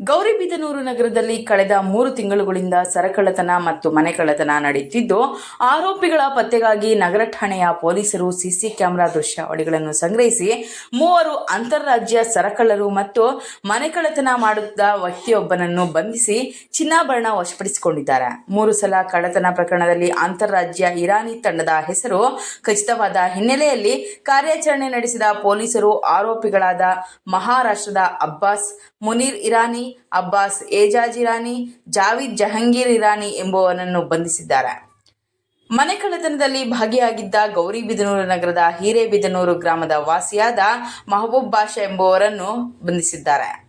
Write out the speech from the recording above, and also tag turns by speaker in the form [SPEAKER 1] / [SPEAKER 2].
[SPEAKER 1] ಗೌರಿಬಿದನೂರು ನಗರದಲ್ಲಿ ಕಳೆದ ಮೂರು ತಿಂಗಳುಗಳಿಂದ ಸರಕಳ್ಳತನ ಮತ್ತು ಮನೆ ಕಳ್ಳತನ ನಡೆಯುತ್ತಿದ್ದು, ಆರೋಪಿಗಳ ಪತ್ತೆಗಾಗಿ ನಗರ ಠಾಣೆಯ ಪೊಲೀಸರು ಸಿಸಿ ಕ್ಯಾಮೆರಾ ದೃಶ್ಯಾವಳಿಗಳನ್ನು ಸಂಗ್ರಹಿಸಿ, ಮೂವರು ಅಂತಾರಾಜ್ಯ ಸರಕಳ್ಳರು ಮತ್ತು ಮನೆ ಕಳ್ಳತನ ಮಾಡುತ್ತಿದ್ದ ವ್ಯಕ್ತಿಯೊಬ್ಬನನ್ನು ಬಂಧಿಸಿ ಚಿನ್ನಾಭರಣ ವಶಪಡಿಸಿಕೊಂಡಿದ್ದಾರೆ. ಮೂರು ಸಲ ಕಳ್ಳತನ ಪ್ರಕರಣದಲ್ಲಿ ಅಂತಾರಾಜ್ಯ ಇರಾನಿ ತಂಡದ ಹೆಸರು ಖಚಿತವಾದ ಹಿನ್ನೆಲೆಯಲ್ಲಿ ಕಾರ್ಯಾಚರಣೆ ನಡೆಸಿದ ಪೊಲೀಸರು ಆರೋಪಿಗಳಾದ ಮಹಾರಾಷ್ಟ್ರದ ಅಬ್ಬಾಸ್, ಮುನೀರ್ ಇರಾನಿ ಅಬ್ಬಾಸ್ ಏಜಾಜ್ ಇರಾನಿ ಜಾವಿದ್ ಜಹಂಗೀರ್ ಇರಾನಿ ಎಂಬುವನನ್ನು ಬಂಧಿಸಿದ್ದಾರೆ. ಮನೆ ಕಳ್ಳತನದಲ್ಲಿ ಭಾಗಿಯಾಗಿದ್ದ ಗೌರಿಬಿದನೂರು ನಗರದ ಹಿರೇಬಿದನೂರು ಗ್ರಾಮದ ವಾಸಿಯಾದ ಮಹಬೂಬ್ ಬಾಷಾ ಎಂಬುವರನ್ನು ಬಂಧಿಸಿದ್ದಾರೆ.